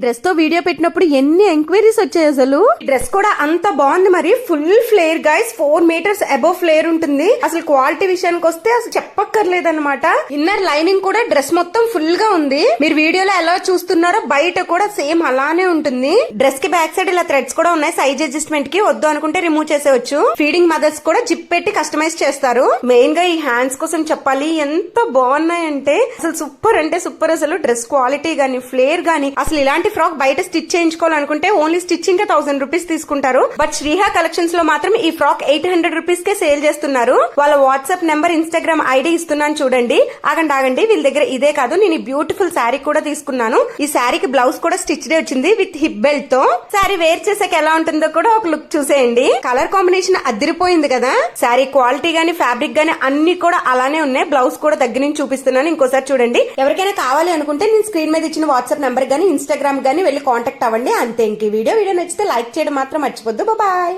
డ్రెస్తో video పెట్టినప్పుడు ఎన్ని enquiries వచ్చాయి అసలు? డ్రెస్ కూడా అంత బాగుంది మరి. Full flare guys four meters above flare ఉంటుంది. అసలు క్వాలిటీ విషయానికి వస్తే అసలు చెప్పక్కర్లేదన్నమాట. ఇన్నర్ లైనింగ్ కూడా డ్రెస్ మొత్తం ఫుల్గా ఉంది. మీరు వీడియోలో ఎలా చూస్తున్నారో బయట కూడా సేమ్ అలానే ఉంటుంది. డ్రెస్కి బ్యాక్ సైడ్ ఇలా థ్రెడ్స్ కూడా ఉన్నాయి. సైజ్ అడ్జస్ట్మెంట్కి వద్దు అనుకుంటే రిమూవ్ చేసేవచ్చు. ఫీడింగ్ మదర్స్ కూడా జిప్ పెట్టి కస్టమైజ్ చేస్తారు. మెయిన్గా ఈ హ్యాండ్స్ కోసం చెప్పాలి. ఎంత బాగున్నాయంటే అసలు సూపర్ అంటే సూపర్ అసలు. డ్రెస్ క్వాలిటీ గానీ ఫ్లేర్ గానీ అసలు ఇలాంటి ఫ్రాక్ బయట స్టిచ్ చేయించుకోవాలనుకుంటే ఓన్లీ స్టిచ్చింగ్ కే థౌసండ్ రూపీస్ తీసుకుంటారు. బట్ శ్రీహా కలెక్షన్స్లో మాత్రం ఈ ఫ్రాక్ ఎయిట్ హండ్రెడ్ రూపీస్ కే సేల్ చేస్తున్నారు. వాళ్ళ వాట్సాప్ నెంబర్ ఇన్స్టాగ్రామ్ ఐడి ఇస్తున్నాను చూడండి. ఆగండి ఆగండి. వీళ్ళ దగ్గర ఇదే కాదు నేను ఈ బ్యూటిఫుల్ శారీ కూడా తీసుకున్నాను. ఈ శారీకి బ్లౌజ్ కూడా స్టిచ్ డే వచ్చింది విత్ హిప్ బెల్ట్తో. శారీ వేర్ చేసాక ఎలా ఉంటుందో కూడా ఒక లుక్ చూసేయండి. కలర్ కాంబినేషన్ అదిరిపోయింది కదా. శారీ క్వాలిటీ గానీ ఫ్యాబ్రిక్ గానీ అన్ని కూడా అలానే ఉన్నాయి. బ్లౌజ్ కూడా దగ్గర నుంచి చూపిస్తున్నాను. ఇంకోసారి చూడండి. ఎవరికైనా కావాలి అనుకుంటే నేను స్క్రీన్ మీద ఇచ్చిన వాట్సాప్ నెంబర్ గానీ ఇన్స్టాగ్రామ్ కానీ వెళ్ళి కాంటాక్ట్ అవ్వండి. అంతే ఇంక వీడియో. వీడియో నచ్చితే లైక్ చేయడం మాత్రం మర్చిపోద్దు. బాయ్